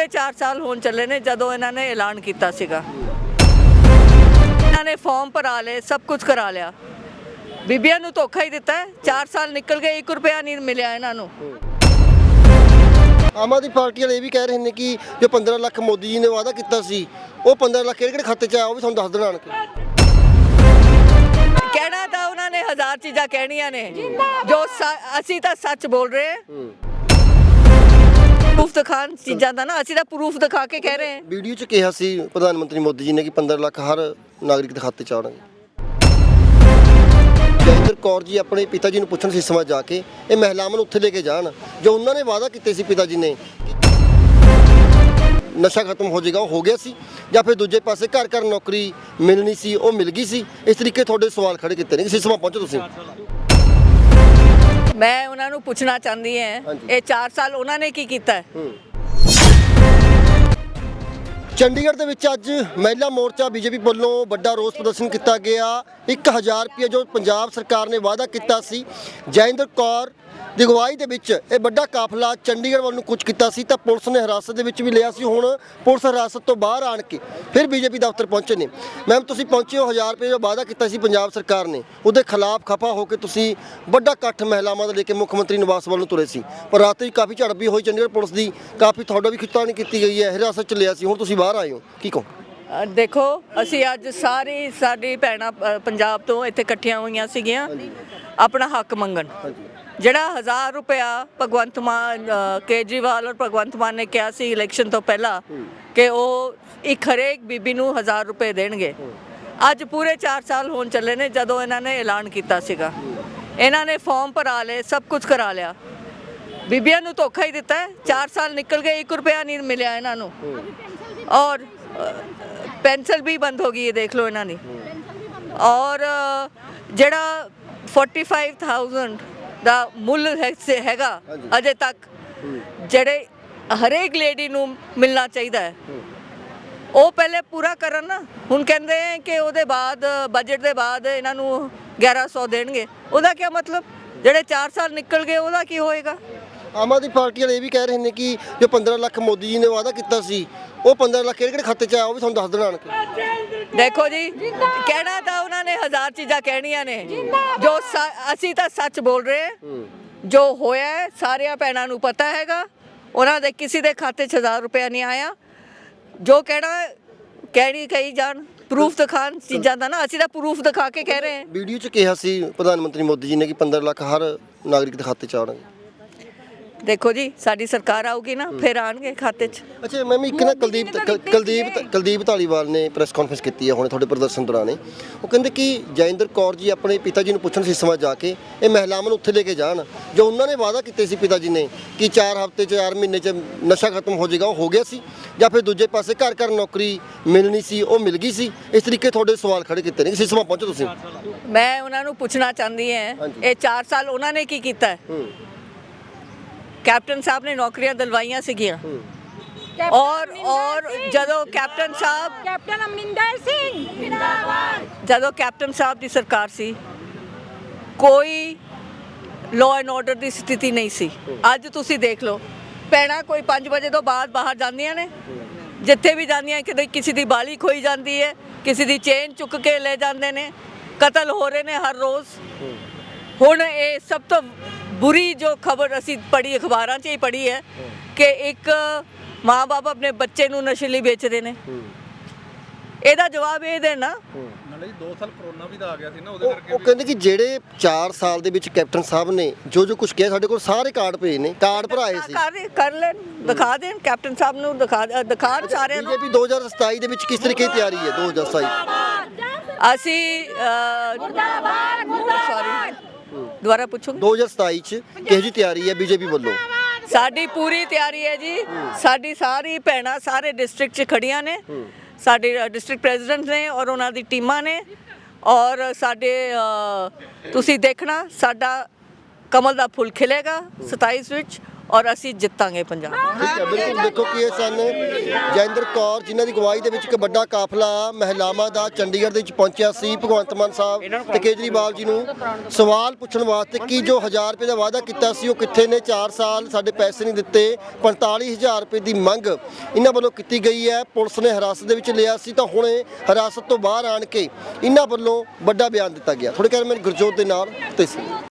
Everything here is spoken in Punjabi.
ਪੂਰੇ 4 ਸਾਲ ਹੋਣ ਚੱਲੇ ਨੇ ਜਦੋਂ ਇਹਨਾਂ ਨੇ ਐਲਾਨ ਕੀਤਾ ਸੀਗਾ। ਇਹਨਾਂ ਨੇ ਫਾਰਮ ਭਰਾ ਲਏ ਸਭ ਕੁਝ ਕਰਾ ਲਿਆ। ਬੀਬੀਆਂ ਨੂੰ ਧੋਖਾ ਹੀ ਦਿੱਤਾ 4 ਸਾਲ ਨਿਕਲ ਗਏ 1 ਰੁਪਿਆ ਨਹੀਂ ਮਿਲਿਆ ਇਹਨਾਂ ਨੂੰ। ਆਮ ਆਦਮੀ ਪਾਰਟੀ ਵਾਲੇ ਇਹ ਵੀ ਕਹਿ ਰਹੇ ਨੇ ਕਿ ਜੋ 15 ਲੱਖ ਮੋਦੀ ਜੀ ਨੇ ਵਾਅਦਾ ਕੀਤਾ ਸੀ ਉਹ 15 ਲੱਖ ਕਿਹੜੇ ਕਿਹੜੇ ਖਾਤੇ 'ਚ ਆਇਆ ਉਹ ਵੀ ਤੁਹਾਨੂੰ ਦੱਸ ਦੇਣ ਆਣ ਕੇ। ਕਹਿਣਾ ਤਾਂ ਉਹਨਾਂ ਨੇ ਹਜ਼ਾਰ ਚੀਜ਼ਾਂ ਕਹਿਣੀਆਂ ਨੇ। ਜੋ ਅਸੀਂ ਤਾਂ ਸੱਚ ਬੋਲ ਰਹੇ ਹਾਂ। ਪ੍ਰੂਫ ਦਿਖਾਣ ਚੀਜ਼ਾਂ ਦਾ ਨਾ, ਅਸੀਂ ਤਾਂ ਪ੍ਰੂਫ ਦਿਖਾ ਕੇ ਕਹਿ ਰਹੇ ਹਾਂ। ਵੀਡੀਓ 'ਚ ਕਿਹਾ ਸੀ ਪ੍ਰਧਾਨ ਮੰਤਰੀ ਮੋਦੀ ਜੀ ਨੇ ਕਿ 15 ਲੱਖ ਹਰ ਨਾਗਰਿਕ ਦੇ ਖਾਤੇ 'ਚ ਆਉਣਗੇ ਜੈਦਰ ਕੌਰ ਜੀ ਆਪਣੇ ਪਿਤਾ ਜੀ ਨੂੰ ਪੁੱਛਣ ਸੀ ਸਮਾਂ ਜਾ ਕੇ, ਇਹ ਮਹਿਲਾਵਾਂ ਨੂੰ ਉੱਥੇ ਲੈ ਕੇ ਜਾਣ, ਜੋ ਉਹਨਾਂ ਨੇ ਵਾਅਦਾ ਕੀਤੇ ਸੀ ਪਿਤਾ ਜੀ ਨੇ ਨਸ਼ਾ ਖਤਮ ਹੋ ਜਾਏਗਾ, ਉਹ ਹੋ ਗਿਆ ਸੀ, ਜਾਂ ਫਿਰ ਦੂਜੇ ਪਾਸੇ ਘਰ ਘਰ ਨੌਕਰੀ ਮਿਲਣੀ ਸੀ, ਉਹ ਮਿਲ ਗਈ ਸੀ। ਇਸ ਤਰੀਕੇ ਤੁਹਾਡੇ ਸਵਾਲ ਖੜੇ ਕੀਤੇ ਨੇ ਕਿ ਸਮਾਂ ਪਹੁੰਚੋ ਤੁਸੀਂ। ਮੈਂ ਉਹਨਾਂ ਨੂੰ ਪੁੱਛਣਾ ਚਾਹੁੰਦੀ ਹਾਂ ਹਾਂਜੀ। ਇਹ 4 ਸਾਲ ਉਹਨਾਂ ਨੇ ਕੀ ਕੀਤਾ? ਹੈ। ਚੰਡੀਗੜ੍ਹ ਦੇ ਵਿੱਚ ਅੱਜ ਮਹਿਲਾ ਮੋਰਚਾ ਬੀਜੇਪੀ ਵੱਲੋਂ ਵੱਡਾ ਰੋਸ ਪ੍ਰਦਰਸ਼ਨ ਕੀਤਾ ਗਿਆ। 1000 ਰੁਪਏ ਜੋ ਪੰਜਾਬ ਸਰਕਾਰ ਨੇ ਵਾਅਦਾ ਕੀਤਾ ਸੀ ਜੈਂਦਰ ਕੌਰ ਦੀ ਅਗਵਾਈ ਦੇ ਵਿੱਚ ਇਹ ਵੱਡਾ ਕਾਫਲਾ ਚੰਡੀਗੜ੍ਹ ਵੱਲ ਨੂੰ ਕੁਝ ਕੀਤਾ ਸੀ ਤਾਂ ਪੁਲਿਸ ਨੇ ਹਿਰਾਸਤ ਦੇ ਵਿੱਚ ਵੀ ਲਿਆ ਸੀ। ਹੁਣ ਪੁਲਿਸ ਹਿਰਾਸਤ ਤੋਂ ਬਾਹਰ ਆਣ ਕੇ ਫਿਰ ਬੀਜੇਪੀ ਦਫ਼ਤਰ ਪਹੁੰਚੇ ਨੇ। ਮੈਮ ਤੁਸੀਂ ਪਹੁੰਚੇ ਹੋ 1000 ਰੁਪਏ ਜੋ ਵਾਅਦਾ ਕੀਤਾ ਸੀ ਪੰਜਾਬ ਸਰਕਾਰ ਨੇ। ਉਹਦੇ ਖਿਲਾਫ ਖਫਾ ਹੋ ਕੇ ਤੁਸੀਂ ਵੱਡਾ ਇਕੱਠ ਮਹਿਲਾਵਾਂ ਦਾ ਲੈ ਕੇ ਮੁੱਖ ਮੰਤਰੀ ਨਿਵਾਸ ਵੱਲ ਨੂੰ ਤੁਰੇ ਸੀ। ਪਰ ਰਾਤ ਹੀ ਕਾਫੀ ਝੜਪ ਵੀ ਹੋਈ। ਚੰਡੀਗੜ੍ਹ ਪੁਲਿਸ ਦੀ ਕਾਫੀ ਤੁਹਾਡਾ ਵੀ ਖਿੱਚਾਣੀ ਕੀਤੀ ਗਈ ਹੈ। ਹਿਰਾਸਤ ਚ ਲਿਆ ਸੀ। ਹੁਣ ਤੁਸੀਂ ਬਾਹਰ ਆਏ ਹੋ। ਕੀ ਕਹੋ? ਦੇਖੋ ਅਸੀਂ ਅੱਜ ਸਾਰੀ ਸਾਡੀ ਭੈਣਾਂ ਪੰਜਾਬ ਤੋਂ ਇੱਥੇ ਇਕੱਠੀਆਂ ਹੋਈਆਂ ਸੀਗੀਆਂ। ਆਪਣਾ ਹੱਕ ਮੰਗਣ। ਜਿਹੜਾ 1000 ਰੁਪਇਆ ਭਗਵੰਤ ਮਾਨ ਅ, ਕੇਜਰੀਵਾਲ ਔਰ ਭਗਵੰਤ ਮਾਨ ਨੇ ਕਿਹਾ ਸੀ ਇਲੈਕਸ਼ਨ ਤੋਂ ਪਹਿਲਾਂ ਕਿ ਉਹ ਇੱਕ ਹਰੇਕ ਬੀਬੀ ਨੂੰ 1000 ਰੁਪਏ ਦੇਣਗੇ। ਅੱਜ ਪੂਰੇ 4 ਸਾਲ ਹੋਣ ਚੱਲੇ ਨੇ ਜਦੋਂ ਇਹਨਾਂ ਨੇ ਐਲਾਨ ਕੀਤਾ ਸੀਗਾ। ਇਹਨਾਂ ਨੇ ਫਾਰਮ ਭਰਾ ਲਏ ਸਭ ਕੁਝ ਕਰਾ ਲਿਆ। ਬੀਬੀਆਂ ਨੂੰ ਧੋਖਾ ਹੀ ਦਿੱਤਾ 4 ਸਾਲ ਨਿਕਲ ਗਏ 1 ਰੁਪਿਆ ਨਹੀਂ ਮਿਲਿਆ ਇਹਨਾਂ ਨੂੰ। ਔਰ ਪੈਨਸਲ ਵੀ ਬੰਦ ਹੋ ਗਈ ਹੈ ਦੇਖ ਲਓ ਇਹਨਾਂ ਦੀ। ਔਰ ਅ, ਜਿਹੜਾ 45000 ਦਾ ਮੁੱਲ ਹੈ- ਸੇ- ਹੈਗਾ। ਅਜੇ ਤੱਕ ਜਿਹੜੇ ਹਰੇਕ ਲੇਡੀ ਨੂੰ ਮਿਲਣਾ ਚਾਹੀਦਾ ਹੈ। ਉਹ ਪਹਿਲੇ ਪੂਰਾ ਕਰਨ ਨਾ। ਹੁਣ ਕਹਿੰਦੇ ਹੈ ਕਿ ਉਹਦੇ ਬਾਅਦ ਬਜਟ ਦੇ ਬਾਅਦ ਇਹਨਾਂ ਨੂੰ 1100 ਦੇਣਗੇ। ਉਹਦਾ ਕੀ ਮਤਲਬ? ਜਿਹੜੇ 4 ਸਾਲ ਨਿਕਲ ਗਏ ਉਹਦਾ ਕੀ ਹੋਏਗਾ? ਆਮ ਆਦਮੀ ਪਾਰਟੀ ਵਾਲੇ ਇਹ ਵੀ ਕਹਿ ਰਹੇ ਨੇ ਕਿ ਜੋ 15 ਲੱਖ ਮੋਦੀ ਜੀ ਨੇ ਵਾਅਦਾ ਕੀਤਾ ਸੀ ਉਹ 15 ਲੱਖ ਕਿਹੜੇ ਕਿਹੜੇ ਖਾਤੇ 'ਚ ਆਇਆ ਉਹ ਵੀ ਤੁਹਾਨੂੰ ਦੱਸ ਦੇਣ ਆਣ ਕੇ। ਦੇਖੋ ਜੀ ਕਹਿਣਾ ਤਾਂ ਉਹਨਾਂ ਨੇ ਹਜ਼ਾਰ ਚੀਜ਼ਾਂ ਕਹਿਣੀਆਂ ਨੇ। ਜੋ ਸ- ਅਸੀਂ ਤਾਂ ਸੱਚ ਬੋਲ ਰਹੇ ਹਾਂ। ਜੋ ਹੋਇਆ ਹੈ ਸਾਰਿਆਂ ਭੈਣਾਂ ਨੂੰ ਪਤਾ ਹੈਗਾ। ਉਹਨਾਂ ਦੇ ਕਿਸੇ ਦੇ ਖਾਤੇ 'ਚ 1000 ਰੁਪਇਆ ਨਹੀਂ ਆਇਆ। ਜੋ ਕਹਿਣਾ ਕਹਿਣੀ ਕਹੀ ਜਾਣ। ਪ੍ਰੂਫ ਦਿਖਾਣ ਚੀਜ਼ਾਂ ਦਾ ਨਾ ਅਸੀਂ ਤਾਂ ਪ੍ਰੂਫ ਦਿਖਾ ਕੇ ਕਹਿ ਰਹੇ ਹਾਂ। ਵੀਡੀਓ 'ਚ ਕਿਹਾ ਸੀ ਪ੍ਰਧਾਨ ਮੰਤਰੀ ਮੋਦੀ ਜੀ ਨੇ ਕਿ 15 ਲੱਖ ਹਰ ਨਾਗਰਿਕ ਦੇ ਖਾਤੇ 'ਚ ਆਉਣਗੇ। ਦੇਖੋ ਜੀ ਸਾਡੀ ਸਰਕਾਰ ਆਊਗੀ ਨਾ ਫਿਰ ਆਣਗੇ ਖਾਤੇ 'ਚ। ਅੱਛਾ ਮੈਂ ਇੱਕ ਨਾ ਕੁਲਦੀਪ ਕੁਲਦੀਪ ਕੁਲਦੀਪ ਧਾਲੀਵਾਲ ਨੇ ਪ੍ਰੈਸ ਕਾਨਫਰੰਸ ਕੀਤੀ ਹੈ ਹੁਣੇ ਤੁਹਾਡੇ ਪ੍ਰਦਰਸ਼ਨ ਦੌਰਾਨ ਉਹ ਕਹਿੰਦੇ ਕਿ ਜੈਂਦਰ ਕੌਰ ਜੀ ਆਪਣੇ ਪਿਤਾ ਜੀ ਨੂੰ ਪੁੱਛਣ ਸੀ ਸਮਾਂ ਜਾ ਕੇ ਇਹ ਮਹਿਲਾਵਾਂ ਨੂੰ ਉੱਥੇ ਲੈ ਕੇ ਜਾਣ। ਜੋ ਉਹਨਾਂ ਨੇ ਵਾਅਦਾ ਕੀਤੇ ਸੀ ਪਿਤਾ ਜੀ ਨੇ ਕਿ 4 ਹਫ਼ਤੇ 'ਚ 4 ਮਹੀਨੇ 'ਚ ਨਸ਼ਾ ਖਤਮ ਹੋ ਜਾਏਗਾ ਉਹ ਹੋ ਗਿਆ ਸੀ। ਜਾਂ ਫਿਰ ਦੂਜੇ ਪਾਸੇ ਘਰ ਘਰ ਨੌਕਰੀ ਮਿਲਣੀ ਸੀ ਉਹ ਮਿਲ ਗਈ ਸੀ। ਇਸ ਤਰੀਕੇ ਤੁਹਾਡੇ ਸਵਾਲ ਖੜੇ ਕੀਤੇ ਨੇ ਕਿ ਸਮਾਂ ਪਹੁੰਚੋ ਤੁਸੀਂ। ਮੈਂ ਉਹਨਾਂ ਨੂੰ ਪੁੱਛਣਾ ਚਾਹੁੰਦੀ ਹਾਂ। ਇਹ 4 ਸਾਲ ਉਹਨਾਂ ਨੇ ਕੀ ਕੀਤਾ ਕੈਪਟਨ ਸਾਹਿਬ ਨੇ ਨੌਕਰੀਆਂ ਦਿਲਵਾਈਆਂ ਸੀਗੀਆਂ। ਔਰ ਔਰ ਜਦੋਂ ਕੈਪਟਨ ਸਾਹਿਬ ਕੈਪਟਨ ਅਮਰਿੰਦਰ ਸਿੰਘ। ਜਿੰਦਾਬਾਦ। ਜਦੋਂ ਕੈਪਟਨ ਸਾਹਿਬ ਦੀ ਸਰਕਾਰ ਸੀ ਕੋਈ ਲਾਅ ਐਂਡ ਆਰਡਰ ਦੀ ਸਥਿਤੀ ਨਹੀਂ ਸੀ। ਅੱਜ ਤੁਸੀਂ ਦੇਖ ਲਓ ਪੈਣਾ ਕੋਈ 5 ਵਜੇ ਤੋਂ ਬਾਅਦ ਬਾਹਰ ਜਾਂਦੀਆਂ ਨੇ। ਜਿੱਥੇ ਵੀ ਜਾਂਦੀਆਂ ਕਿਤੇ ਕਿਸੇ ਦੀ ਬਾਲੀ ਖੋਈ ਜਾਂਦੀ ਹੈ ਕਿਸੇ ਦੀ ਚੇਨ ਚੁੱਕ ਕੇ ਲੈ ਜਾਂਦੇ ਨੇ। ਕਤਲ ਹੋ ਰਹੇ ਨੇ ਹਰ ਰੋਜ਼। ਹੁਣ ਇਹ ਸਭ ਤੋਂ ਬੁਰੀ ਜੋ ਖਬਰ ਅਸੀਂ ਪੜ੍ਹੀ ਅਖਬਾਰਾਂ 'ਚ ਹੀ ਪੜ੍ਹੀ ਹੈ ਕਿ ਇੱਕ ਮਾਂ-ਬਾਪ ਆਪਣੇ ਬੱਚੇ ਨੂੰ ਨਸ਼ੇ ਲਈ ਵੇਚਦੇ ਨੇ। ਇਹਦਾ ਜਵਾਬ ਇਹ ਦੇਣਾ ਨਾਲੇ ਜੀ 2 ਸਾਲ ਕਰੋਨਾ ਵੀ ਤਾਂ ਆ ਗਿਆ ਸੀ ਨਾ ਉਹਦੇ ਉਹ ਕਰਕੇ ਉਹ ਕਹਿੰਦੇ ਕਿ ਜਿਹੜੇ 4 ਸਾਲ ਦੇ ਵਿੱਚ ਕੈਪਟਨ ਸਾਹਿਬ ਨੇ ਜੋ ਜੋ ਕੁਝ ਕਿਹਾ ਸਾਡੇ ਕੋਲ ਸਾਰੇ ਕਾਰਡ ਪਏ ਨੇ ਕਾਰਡ ਭਰਾਏ ਸੀ। ਕਰ ਕਰ ਲੈਣ ਦਿਖਾ ਦੇਣ ਕੈਪਟਨ ਸਾਹਿਬ ਨੂੰ ਦਿਖਾ ਦਿਖਾਣ ਸਾਰਿਆਂ ਨੂੰ। ਬੀਜੇਪੀ 2027 ਦੇ ਵਿੱਚ ਕਿਸ ਤਰੀਕੇ ਦੀ ਤਿਆਰੀ ਹੈ 2027 ਅਸੀਂ ਸੌਰੀ ਦੁਬਾਰਾ ਪੁੱਛੋ 2027 ਚ ਕਿਹੋ ਜੀ ਤਿਆਰੀ ਹੈ ਬੀਜੇਪੀ ਵੱਲੋਂ? ਸਾਡੀ ਪੂਰੀ ਤਿਆਰੀ ਹੈ ਜੀ। ਸਾਡੀ ਸਾਰੀ ਭੈਣਾਂ ਸਾਰੇ ਡਿਸਟ੍ਰਿਕਟ 'ਚ ਖੜੀਆਂ ਨੇ। ਸਾਡੇ ਡਿਸਟ੍ਰਿਕਟ ਪ੍ਰੈਜ਼ੀਡੈਂਟ ਨੇ ਔਰ ਉਹਨਾਂ ਦੀ ਟੀਮਾਂ ਨੇ। ਔਰ ਸਾਡੇ ਅ, ਤੁਸੀਂ ਦੇਖਣਾ ਸਾਡਾ ਕਮਲ ਦਾ ਫੁੱਲ ਖਿਲੇਗਾ 27 ਵਿੱਚ। ਔਰ ਅਸੀਂ ਜਿੱਤਾਂਗੇ ਪੰਜਾਬ ਠੀਕ ਹੈ, ਬਿਲਕੁਲ। ਦੇਖੋ ਕਿ ਇਹ ਸਨ, ਜੈਂਦਰ ਕੌਰ, ਜਿਨ੍ਹਾਂ ਦੀ ਗਵਾਹੀ ਦੇ ਵਿੱਚ ਇੱਕ ਵੱਡਾ ਕਾਫਲਾ ਮਹਿਲਾਵਾਂ ਦਾ ਚੰਡੀਗੜ੍ਹ ਦੇ ਵਿੱਚ ਪਹੁੰਚਿਆ ਸੀ, ਭਗਵੰਤ ਮਾਨ ਸਾਹਿਬ ਤੇ ਕੇਜਰੀਵਾਲ ਜੀ ਨੂੰ ਸਵਾਲ ਪੁੱਛਣ ਵਾਸਤੇ ਕਿ ਜੋ 1000 ਰੁਪਏ ਦਾ ਵਾਅਦਾ ਕੀਤਾ ਸੀ, ਉਹ ਕਿੱਥੇ ਨੇ? 4 ਸਾਲ ਸਾਡੇ ਪੈਸੇ ਨਹੀਂ ਦਿੱਤੇ 45000 ਰੁਪਏ ਦੀ ਮੰਗ ਇਹਨਾਂ ਵੱਲੋਂ ਕੀਤੀ ਗਈ ਹੈ। ਪੁਲਿਸ ਨੇ ਹਿਰਾਸਤ ਦੇ ਵਿੱਚ ਲਿਆ ਸੀ, ਤਾਂ ਹੁਣੇ ਹਿਰਾਸਤ ਤੋਂ ਬਾਹਰ ਆਣ ਕੇ ਇਹਨਾਂ ਵੱਲੋਂ ਵੱਡਾ ਬਿਆਨ ਦਿੱਤਾ ਗਿਆ। ਥੋੜੇ ਕੈਮਰਾਮੈਨ ਗੁਰਜੋਤ ਦੇ ਨਾਲ ਤੇਸੀ